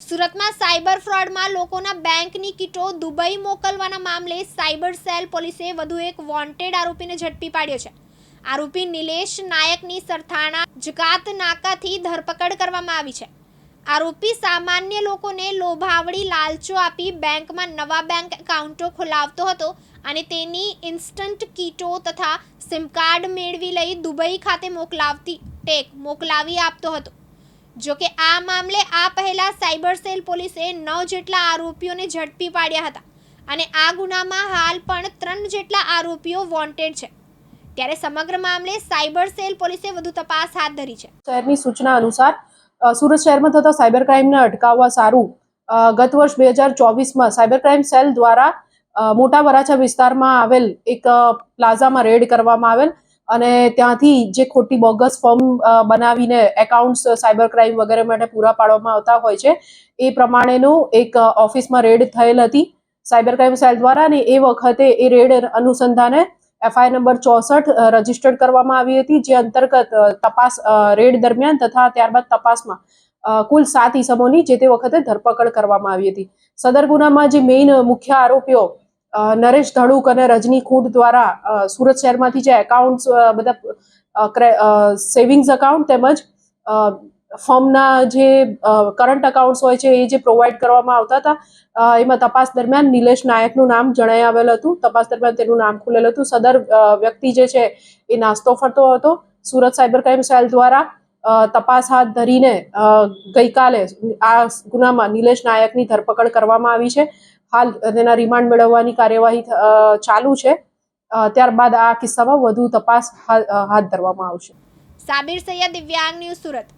સુરતમાં સાયબર ફ્રોડમાં લોકોના બેંકની કીટો દુબઈ મોકલવાના મામલે સાયબર સેલ પોલીસે વધુ એક વોન્ટેડ આરોપીને ઝડપી પાડ્યો છે. આરોપી નિલેશ નાયકની સરથાણા જકાત નાકાથી ધરપકડ કરવામાં આવી છે. આરોપી સામાન્ય લોકોને લોભાવડી લાલચો આપી બેંકમાં નવા બેંક એકાઉન્ટો ખોલાવતો હતો અને તેની ઇન્સ્ટન્ટ કીટો તથા સિમ કાર્ડ મેળવી લઈ દુબઈ ખાતે મોકલાવતી, ટેક, મોકલાવી આપતો હતો. જો કે આ મામલે આ પહેલા સાયબર સેલ પોલીસે નવ જેટલા આરોપીઓને ઝડપી પાડ્યા હતા અને આ ગુનામાં હાલ પણ ત્રણ જેટલા આરોપીઓ વોન્ટેડ છે. ત્યારે સમગ્ર મામલે સાયબર સેલ પોલીસે વધુ તપાસ હાથ ધરી છે. શહેરની સૂચના અનુસાર સુરત શહેરમાં થતા સાયબર ક્રાઇમને અટકાવવા સારું ગત વર્ષ બે હજાર ચોવીસમાં સાયબર ક્રાઇમ સેલ દ્વારા મોટા વરાછા વિસ્તારમાં આવેલ એક પ્લાઝામાં રેડ કરવામાં આવેલ અને ત્યાંથી જે ખોટી બોગસ ફોર્મ બનાવીને એકાઉન્ટ્સ સાયબર ક્રાઇમ વગેરે માટે પૂરા પાડવામાં આવતા હોય છે, એ પ્રમાણેનું એક ઓફિસમાં રેડ થયેલ હતી. સાયબર ક્રાઇમ સેલ દ્વારા અને એ વખતે એ રેડ અનુસંધાને એફઆઈઆર નંબર ચોસઠ રજીસ્ટર્ડ કરવામાં આવી હતી, જે અંતર્ગત તપાસ રેડ દરમિયાન તથા ત્યારબાદ તપાસમાં કુલ સાત ઈસમોની જે તે વખતે ધરપકડ કરવામાં આવી હતી. સદર ગુનામાં જે મેઇન મુખ્ય આરોપીઓ નરેશ ધડુક અને રજની ખૂંટ દ્વારા સુરત શહેરમાંથી જે એકાઉન્ટ્સ બધા સેવિંગ્સ એકાઉન્ટ તેમજ ફર્મના જે કરંટ એકાઉન્ટ્સ હોય છે એ જે પ્રોવાઈડ કરવામાં આવતા હતા એમાં તપાસ દરમિયાન નિલેશ નાયકનું નામ જણાઈ આવેલ હતું. તપાસ દરમિયાન તેનું નામ ખુલેલ હતું. સદર વ્યક્તિ જે છે એ નાસ્તો ફરતો હતો. સુરત સાયબર ક્રાઇમ સેલ દ્વારા તપાસ હાથ ધરીને ગઈકાલે આ ગુનામાં નિલેશ નાયકની ધરપકડ કરવામાં આવી છે. હાલ તેના રિમાન્ડ મેળવવાની કાર્યવાહી ચાલુ છે. ત્યારબાદ આ કિસ્સામાં વધુ તપાસ હાથ ધરવામાં આવશે. સાબિર સૈયદ દિવ્યાંગ ન્યૂઝ સુરત.